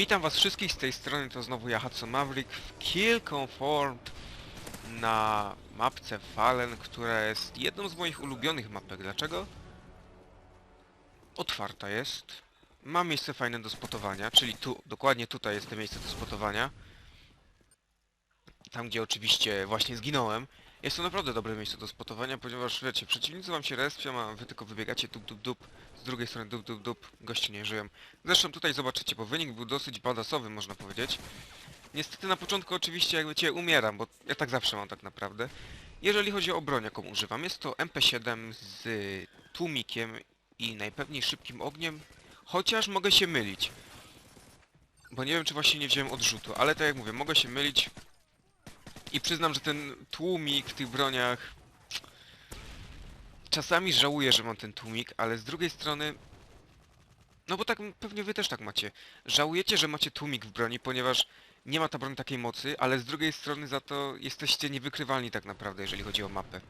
Witam was wszystkich z tej strony, to znowu ja Hudson Maverick w Kill Conformed na mapce Fallen, która jest jedną z moich ulubionych mapek. Dlaczego? Otwarta jest. Ma miejsce fajne do spotowania, czyli tu, dokładnie tutaj jest to miejsce do spotowania. Tam, gdzie oczywiście właśnie zginąłem. Jest to naprawdę dobre miejsce do spotowania, ponieważ wiecie, przeciwnicy wam się respią, a wy tylko wybiegacie dup dup dup, z drugiej strony dup dup dup, goście nie żyją. Zresztą tutaj zobaczycie, bo wynik był dosyć badasowy, można powiedzieć. Niestety na początku oczywiście, jak wiecie, umieram, bo ja tak zawsze mam tak naprawdę. Jeżeli chodzi o broń, jaką używam, jest to MP7 z tłumikiem i najpewniej szybkim ogniem, chociaż mogę się mylić. Bo nie wiem, czy właśnie nie wziąłem odrzutu, ale tak jak mówię, mogę się mylić. I przyznam, że ten tłumik w tych broniach... Czasami żałuję, że mam ten tłumik, ale z drugiej strony... No bo tak pewnie wy też tak macie. Żałujecie, że macie tłumik w broni, ponieważ nie ma ta broń takiej mocy, ale z drugiej strony za to jesteście niewykrywalni tak naprawdę, jeżeli chodzi o mapę.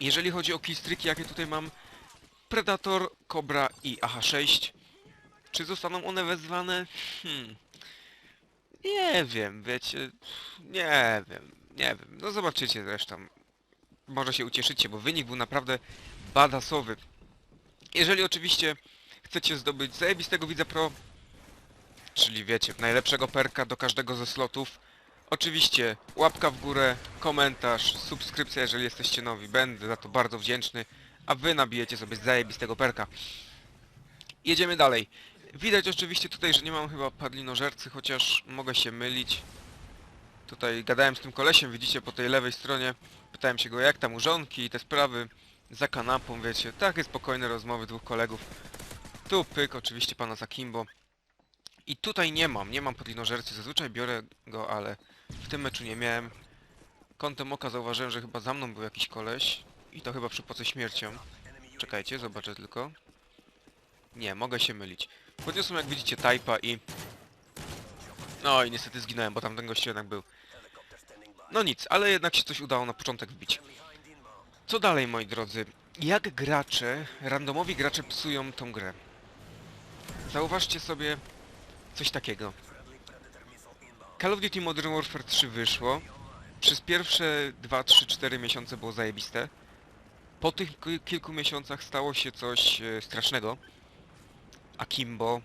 Jeżeli chodzi o killstreaki, jakie tutaj mam, Predator, Cobra i AH6, czy zostaną one wezwane? Hmm. Nie wiem, wiecie, nie wiem, nie wiem, no zobaczycie zresztą. Może się ucieszycie, bo wynik był naprawdę badasowy. Jeżeli oczywiście chcecie zdobyć zajebistego widza pro, czyli wiecie, najlepszego perka do każdego ze slotów, oczywiście łapka w górę, komentarz, subskrypcja, jeżeli jesteście nowi, będę za to bardzo wdzięczny, a wy nabijecie sobie zajebistego perka. Jedziemy dalej. Widać oczywiście tutaj, że nie mam chyba padlinożercy, chociaż mogę się mylić. Tutaj gadałem z tym kolesiem, widzicie po tej lewej stronie. Pytałem się go jak tam u żonki i te sprawy. Za kanapą, wiecie. Takie spokojne rozmowy dwóch kolegów. Tu pyk, oczywiście pana Zakimbo. I tutaj nie mam, nie mam padlinożercy. Zazwyczaj biorę go, ale w tym meczu nie miałem. Kątem oka zauważyłem, że chyba za mną był jakiś koleś. I to chyba przy poce śmiercią. Czekajcie, zobaczę tylko. Nie, mogę się mylić. Podniosłem jak widzicie typa i... No i niestety zginąłem, bo tamten gościu jednak był. No nic, ale jednak się coś udało na początek wbić. Co dalej, moi drodzy? Jak gracze, randomowi gracze psują tą grę? Zauważcie sobie coś takiego. Call of Duty Modern Warfare 3 wyszło. Przez pierwsze 2, 3, 4 miesiące było zajebiste. Po tych ki- kilku miesiącach stało się coś e, strasznego. Akimbo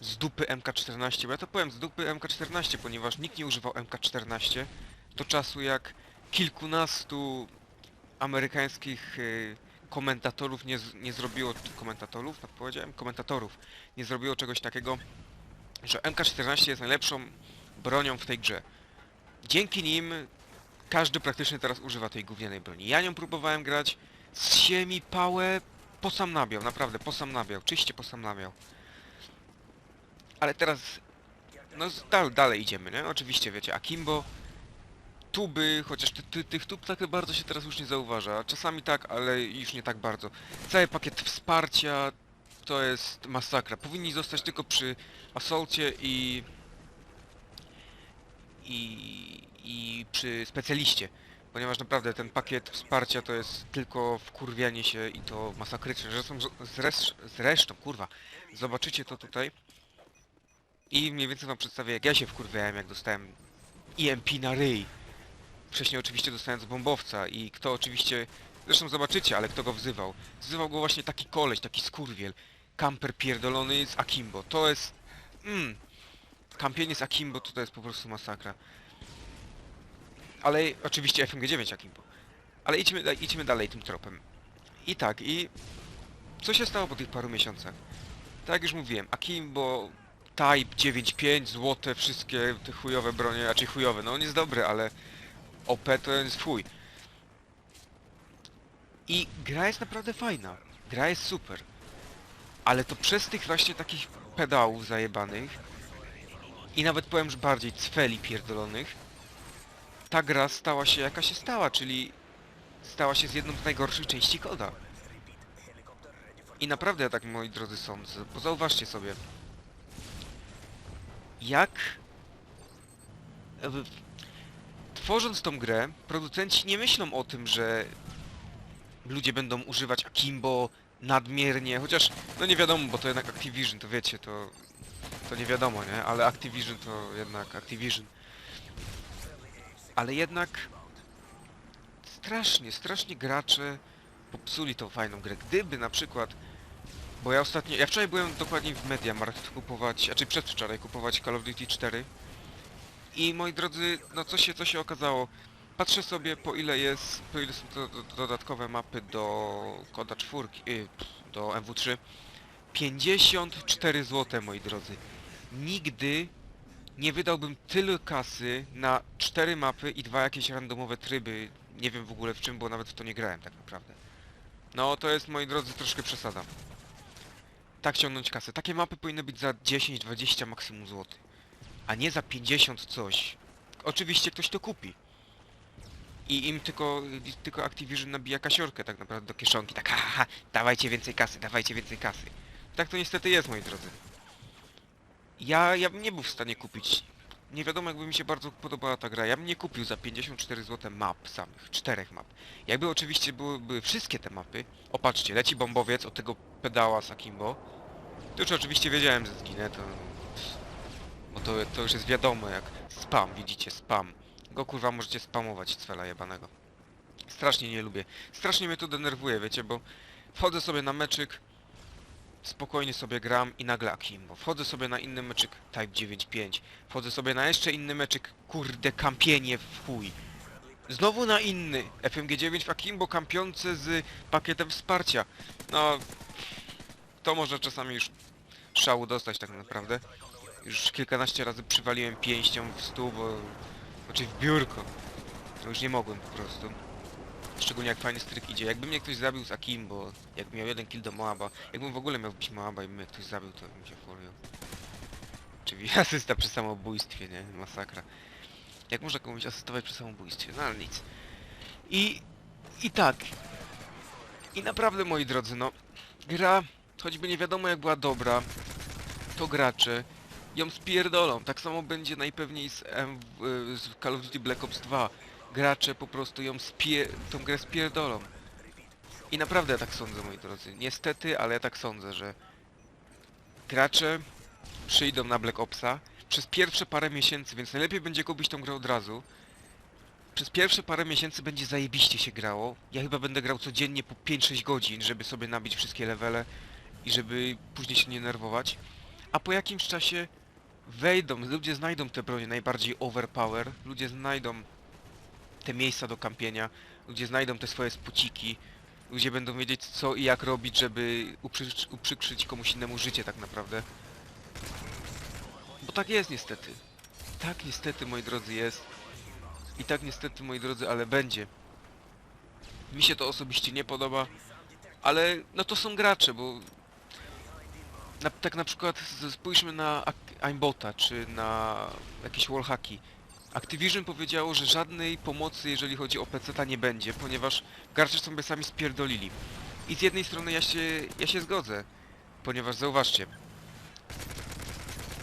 z dupy MK14, bo ja to powiem z dupy MK14, ponieważ nikt nie używał MK14 do czasu jak kilkunastu amerykańskich y, komentatorów nie, nie zrobiło, komentatorów, tak powiedziałem? Komentatorów nie zrobiło czegoś takiego, że MK14 jest najlepszą bronią w tej grze. Dzięki nim każdy praktycznie teraz używa tej gównianej broni. Ja nią próbowałem grać, z mi pałę po sam nabiał, naprawdę, po sam nabiał, czyście po sam nabiał. Ale teraz, no dal, dalej idziemy, nie? Oczywiście, wiecie, Akimbo, tuby, chociaż ty, ty, tych tub tak bardzo się teraz już nie zauważa. Czasami tak, ale już nie tak bardzo. Cały pakiet wsparcia to jest masakra. Powinni zostać tylko przy asolcie i... i... i przy specjaliście. Ponieważ naprawdę ten pakiet wsparcia to jest tylko wkurwianie się i to masakryczne. Zresztą, zresz, zresztą, kurwa, zobaczycie to tutaj. I mniej więcej wam przedstawię jak ja się wkurwiałem jak dostałem EMP na ryj. Wcześniej oczywiście dostając bombowca i kto oczywiście... Zresztą zobaczycie, ale kto go wzywał. Wzywał go właśnie taki koleś, taki skurwiel. Kamper pierdolony z Akimbo. To jest... Mmm. Kampienie z Akimbo to, to jest po prostu masakra. Ale oczywiście FMG9 Akimbo. Ale idźmy, idźmy dalej tym tropem. I tak, i... Co się stało po tych paru miesiącach? Tak jak już mówiłem, Akimbo, Type 9.5, złote, wszystkie te chujowe bronie, raczej chujowe, no on jest dobry, ale OP to jest chuj. I gra jest naprawdę fajna. Gra jest super. Ale to przez tych właśnie takich pedałów zajebanych i nawet powiem, że bardziej cweli pierdolonych ta gra stała się jaka się stała, czyli stała się z jedną z najgorszych części koda. I naprawdę ja tak, moi drodzy, sądzę, bo zauważcie sobie, jak tworząc tą grę, producenci nie myślą o tym, że ludzie będą używać Akimbo nadmiernie, chociaż no nie wiadomo, bo to jednak Activision, to wiecie, to to nie wiadomo, nie? Ale Activision to jednak Activision. Ale jednak strasznie, strasznie gracze popsuli tą fajną grę. Gdyby na przykład, bo ja ostatnio, ja wczoraj byłem dokładnie w Mediamarkt kupować, a czy przedwczoraj kupować Call of Duty 4 i moi drodzy, no co się, co się okazało? Patrzę sobie po ile jest, po ile są to, dodatkowe mapy do koda czwórki, y, pff, do MW3. 54 zł moi drodzy. Nigdy nie wydałbym tyle kasy na cztery mapy i dwa jakieś randomowe tryby. Nie wiem w ogóle w czym, bo nawet w to nie grałem tak naprawdę. No to jest moi drodzy troszkę przesada. Tak ciągnąć kasę. Takie mapy powinny być za 10-20 maksimum złotych. A nie za 50 coś. Oczywiście ktoś to kupi. I im tylko, tylko Activision nabija kasiorkę tak naprawdę do kieszonki. Tak, ha, ha, ha, dawajcie więcej kasy, dawajcie więcej kasy. Tak to niestety jest, moi drodzy. Ja, ja bym nie był w stanie kupić. Nie wiadomo, jakby mi się bardzo podobała ta gra. Ja bym nie kupił za 54 zł map samych, czterech map. Jakby oczywiście były, były wszystkie te mapy. Opatrzcie, leci bombowiec od tego pedała z Akimbo. To już oczywiście wiedziałem, że zginę, to... Bo to, to już jest wiadomo, jak spam, widzicie, spam. Go kurwa możecie spamować, cwela jebanego. Strasznie nie lubię. Strasznie mnie to denerwuje, wiecie, bo wchodzę sobie na meczyk, spokojnie sobie gram i nagle Akimbo. Wchodzę sobie na inny meczyk Type 9.5. Wchodzę sobie na jeszcze inny meczyk, kurde, kampienie w chuj. Znowu na inny FMG9 w Akimbo kampiące z pakietem wsparcia. No, to może czasami już szału dostać tak naprawdę. Już kilkanaście razy przywaliłem pięścią w stół, bo... Znaczy w biurko. Już nie mogłem po prostu. Szczególnie jak fajny stryk idzie. Jakby mnie ktoś zabił z Akimbo, jakbym miał jeden kill do Moaba, jakbym w ogóle miał bić Moaba i mnie ktoś zabił, to bym się furiał. Czyli asysta przy samobójstwie, nie? Masakra. Jak można komuś asystować przy samobójstwie? No ale nic. I... I tak. I naprawdę, moi drodzy, no... Gra, choćby nie wiadomo jak była dobra, to gracze ją spierdolą. Tak samo będzie najpewniej z, M, z Call of Duty Black Ops 2 gracze po prostu ją spie... tą grę spierdolą. I naprawdę ja tak sądzę, moi drodzy. Niestety, ale ja tak sądzę, że gracze przyjdą na Black Opsa przez pierwsze parę miesięcy, więc najlepiej będzie kupić tą grę od razu. Przez pierwsze parę miesięcy będzie zajebiście się grało. Ja chyba będę grał codziennie po 5-6 godzin, żeby sobie nabić wszystkie levele i żeby później się nie nerwować. A po jakimś czasie wejdą, ludzie znajdą te bronie najbardziej overpower, ludzie znajdą te miejsca do kampienia, ludzie znajdą te swoje spuciki, ludzie będą wiedzieć co i jak robić, żeby uprzy- uprzykrzyć komuś innemu życie tak naprawdę. Bo tak jest niestety. Tak niestety, moi drodzy, jest. I tak niestety, moi drodzy, ale będzie. Mi się to osobiście nie podoba, ale no to są gracze, bo na, tak na przykład spójrzmy na aimbota, czy na jakieś wallhacki. Activision powiedziało, że żadnej pomocy, jeżeli chodzi o PC, nie będzie, ponieważ gracze sobie sami spierdolili. I z jednej strony ja się, ja się zgodzę, ponieważ zauważcie,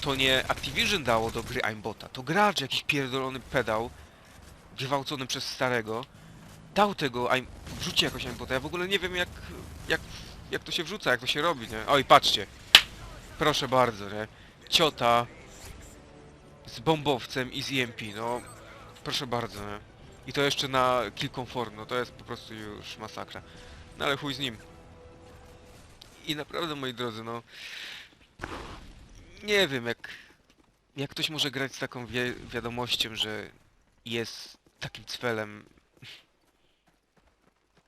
to nie Activision dało do gry aimbota, to gracz, jakiś pierdolony pedał, gwałcony przez starego, dał tego aim... wrzuci jakoś aimbota. Ja w ogóle nie wiem jak, jak, jak to się wrzuca, jak to się robi, nie? Oj, patrzcie. Proszę bardzo, nie? Ciota z bombowcem i z EMP, no proszę bardzo, nie? I to jeszcze na kill confirm, no to jest po prostu już masakra. No ale chuj z nim. I naprawdę, moi drodzy, no... Nie wiem, jak... Jak ktoś może grać z taką wi wiadomością, że jest takim cwelem...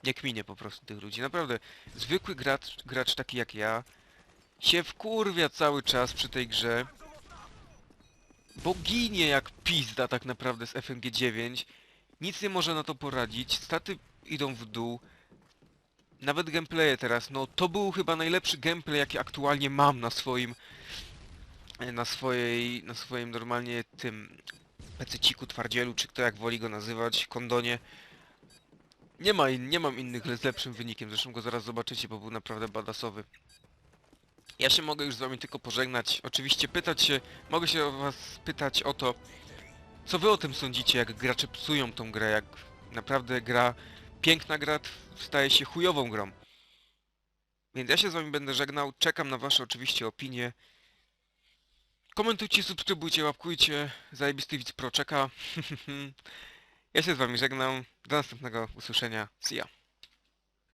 Nie kminie po prostu tych ludzi. Naprawdę, zwykły gracz, gracz taki jak ja się wkurwia cały czas przy tej grze. Bo ginie jak pizda tak naprawdę z FMG 9. Nic nie może na to poradzić. Staty idą w dół. Nawet gameplaye teraz, no to był chyba najlepszy gameplay jaki aktualnie mam na swoim e, na swojej, na swoim normalnie tym pececiku, twardzielu, czy kto jak woli go nazywać, kondonie. Nie ma nie mam innych z lepszym wynikiem, zresztą go zaraz zobaczycie, bo był naprawdę badasowy. Ja się mogę już z wami tylko pożegnać. Oczywiście pytać się, mogę się was pytać o to, co wy o tym sądzicie, jak gracze psują tą grę, jak naprawdę gra, piękna gra staje się chujową grą. Więc ja się z wami będę żegnał, czekam na wasze oczywiście opinie. Komentujcie, subskrybujcie, łapkujcie. Zajebisty widz pro czeka. ja się z wami żegnam. Do następnego usłyszenia. See ya.